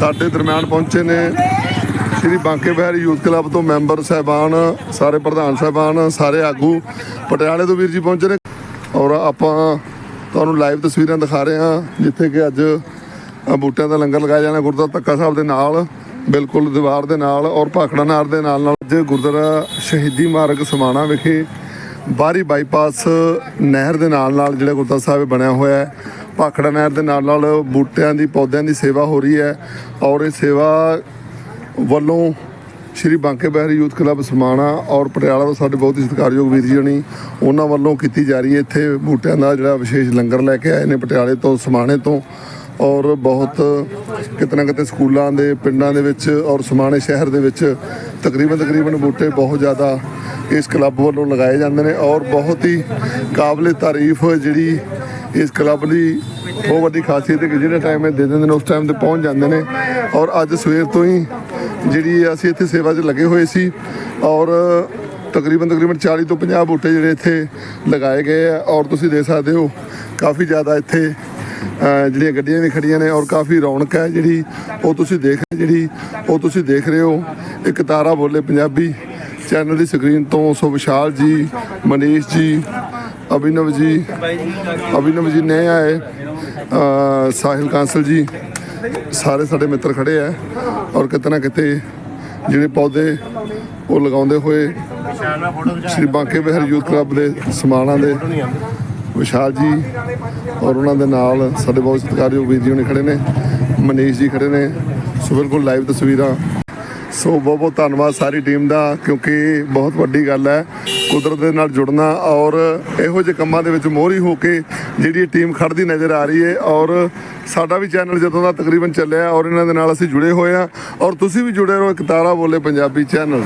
ਸਾਡੇ ਦਰਮਿਆਨ ਪਹੁੰਚੇ ਨੇ। ਸ਼੍ਰੀ ਬਾਂਕੇ ਬਹਿਰ ਯੂਥ ਕਲੱਬ ਤੋਂ ਮੈਂਬਰ ਸਹਿਬਾਨ, ਸਾਰੇ ਪ੍ਰਧਾਨ ਸਹਿਬਾਨ, ਸਾਰੇ ਆਗੂ, ਪਟਿਆਲੇ ਤੋਂ ਵੀਰ ਜੀ ਪਹੁੰਚੇ ਨੇ। ਔਰ ਆਪਾਂ ਤੁਹਾਨੂੰ ਲਾਈਵ ਤਸਵੀਰਾਂ ਦਿਖਾ ਰਹੇ ਹਾਂ, ਜਿੱਥੇ ਕਿ ਅੱਜ ਬੂਟਿਆਂ ਦਾ ਲੰਗਰ ਲਗਾਇਆ ਜਾਣਾ ਗੁਰਦੁਆਰਾ ਧੱਕਾ ਸਾਹਿਬ ਦੇ ਨਾਲ, ਬਿਲਕੁਲ ਦੀਵਾਰ ਦੇ ਨਾਲ ਔਰ ਭਾਖੜਾ ਨਾਰ ਦੇ ਨਾਲ ਨਾਲ ਅੱਜ ਗੁਰਦੁਆਰਾ ਸ਼ਹੀਦੀ ਮਾਰਗ ਸਮਾਣਾ ਵਿਖੇ ਬਾਹਰੀ ਬਾਈਪਾਸ ਨਹਿਰ ਦੇ ਨਾਲ ਨਾਲ ਜਿਹੜਾ ਗੁਰਦੁਆਰਾ ਸਾਹਿਬ ਬਣਿਆ ਹੋਇਆ ਹੈ ਭਾਖੜਾ ਨਹਿਰ ਦੇ ਨਾਲ ਨਾਲ ਬੂਟਿਆਂ ਦੀ, ਪੌਦਿਆਂ ਦੀ ਸੇਵਾ ਹੋ ਰਹੀ ਹੈ ਔਰ ਇਹ ਸੇਵਾ ਵੱਲੋਂ ਸ਼੍ਰੀ ਬਾਂਕੇ ਬਹਿਰੀ ਯੂਥ ਕਲੱਬ ਸਮਾਣਾ ਔਰ ਪਟਿਆਲਾ ਤੋਂ ਸਾਡੇ ਬਹੁਤ ਹੀ ਸਤਿਕਾਰਯੋਗ ਵੀਰ ਜੀ ਹੋਣੀ ਉਹਨਾਂ ਵੱਲੋਂ ਕੀਤੀ ਜਾ ਰਹੀ ਹੈ। ਇੱਥੇ ਬੂਟਿਆਂ ਦਾ ਜਿਹੜਾ ਵਿਸ਼ੇਸ਼ ਲੰਗਰ ਲੈ ਕੇ ਆਏ ਨੇ ਪਟਿਆਲੇ ਤੋਂ, ਸਮਾਣੇ ਤੋਂ ਔਰ ਬਹੁਤ ਕਿਤੇ ਨਾ ਕਿਤੇ ਸਕੂਲਾਂ ਦੇ, ਪਿੰਡਾਂ ਦੇ ਵਿੱਚ ਔਰ ਸਮਾਣੇ ਸ਼ਹਿਰ ਦੇ ਵਿੱਚ ਤਕਰੀਬਨ ਤਕਰੀਬਨ ਬੂਟੇ ਬਹੁਤ ਜ਼ਿਆਦਾ ਇਸ ਕਲੱਬ ਵੱਲੋਂ ਲਗਾਏ ਜਾਂਦੇ ਨੇ ਔਰ ਬਹੁਤ ਹੀ ਕਾਬਲੇ ਤਾਰੀਫ ਜਿਹੜੀ ਇਸ ਕਲੱਬ ਦੀ ਬਹੁਤ ਵੱਡੀ ਖਾਸੀਅਤ ਹੈ ਕਿ ਜਿਹੜੇ ਟਾਈਮ ਇਹ ਦੇ ਦਿੰਦੇ ਨੇ, ਉਸ ਟਾਈਮ ਤੇ ਪਹੁੰਚ ਜਾਂਦੇ ਨੇ। ਔਰ ਅੱਜ ਸਵੇਰ ਤੋਂ ਹੀ ਜਿਹੜੀ ਅਸੀਂ ਇੱਥੇ ਸੇਵਾ 'ਚ ਲੱਗੇ ਹੋਏ ਸੀ ਔਰ ਤਕਰੀਬਨ ਤਕਰੀਬਨ 40 ਤੋਂ 50 ਬੂਟੇ ਜਿਹੜੇ ਇੱਥੇ ਲਗਾਏ ਗਏ ਆ ਔਰ ਤੁਸੀਂ ਦੇਖ ਸਕਦੇ ਹੋ ਕਾਫੀ ਜ਼ਿਆਦਾ ਇੱਥੇ ਜਿਹੜੀਆਂ ਗੱਡੀਆਂ ਵੀ ਖੜੀਆਂ ਨੇ ਔਰ ਕਾਫੀ ਰੌਣਕ ਹੈ ਜਿਹੜੀ ਉਹ ਤੁਸੀਂ ਦੇਖ ਜਿਹੜੀ ਉਹ ਤੁਸੀਂ ਦੇਖ ਰਹੇ ਹੋ। ਇੱਕ ਤਾਰਾ ਬੋਲੇ ਪੰਜਾਬੀ ਚੈਨਲ ਦੀ ਸਕਰੀਨ ਤੋਂ ਸੋ ਵਿਸ਼ਾਲ ਜੀ, ਮਨੀਸ਼ ਜੀ, ਅਭਿਨਵ ਜੀ ਅਭਿਨਵ ਜੀ ਨੇ ਆਏ ਸਾਹਿਲ ਕਾਂਸਲ ਜੀ। ਸਾਰੇ ਸਾਡੇ ਮਿੱਤਰ ਖੜੇ ਆ ਔਰ ਕਿਤੇ ਨਾ ਕਿਤੇ ਜਿਹੜੇ ਪੌਦੇ ਉਹ ਲਗਾਉਂਦੇ ਹੋਏ ਸ਼੍ਰੀ ਬਾਂਕੇ ਬਹਿਰ ਯੂਥ ਕਲੱਬ ਦੇ ਸਮਾਣਾ ਦੇ ਵਿਸ਼ਾਲ ਜੀ ਔਰ ਉਹਨਾਂ ਦੇ ਨਾਲ ਸਾਡੇ ਬਹੁਤ ਸਤਿਕਾਰਯੋਗ ਵੀਰ ਜੀ ਹੋਣੇ ਖੜੇ ਨੇ, ਮਨੀਸ਼ ਜੀ ਖੜੇ ਨੇ। ਸੋ ਬਿਲਕੁਲ ਲਾਈਵ ਤਸਵੀਰਾਂ ਸੋ ਬਹੁਤ ਬਹੁਤ ਧੰਨਵਾਦ ਸਾਰੀ ਟੀਮ ਦਾ, ਕਿਉਂਕਿ ਬਹੁਤ ਵੱਡੀ ਗੱਲ ਹੈ। ਕੁਦਰਤ ਦੇ ਨਾਲ ਜੁੜਨਾ ਔਰ ਇਹੋ ਜਿਹੇ ਕੰਮਾਂ ਦੇ ਵਿੱਚ ਮੋਹਰੀ ਹੋ ਕੇ ਜਿਹੜੀ ਇਹ ਟੀਮ ਖੜਦੀ ਨਜ਼ਰ ਆ ਰਹੀ ਹੈ ਔਰ ਸਾਡਾ ਵੀ ਚੈਨਲ ਜਦੋਂ ਦਾ ਤਕਰੀਬਨ ਚੱਲਿਆ ਔਰ ਇਹਨਾਂ ਦੇ ਨਾਲ ਅਸੀਂ ਜੁੜੇ ਹੋਏ ਆ ਔਰ ਤੁਸੀਂ ਵੀ ਜੁੜੇ ਰਹੋ ਇੱਕ ਤਾਰਾ ਬੋਲੇ ਪੰਜਾਬੀ ਚੈਨਲ।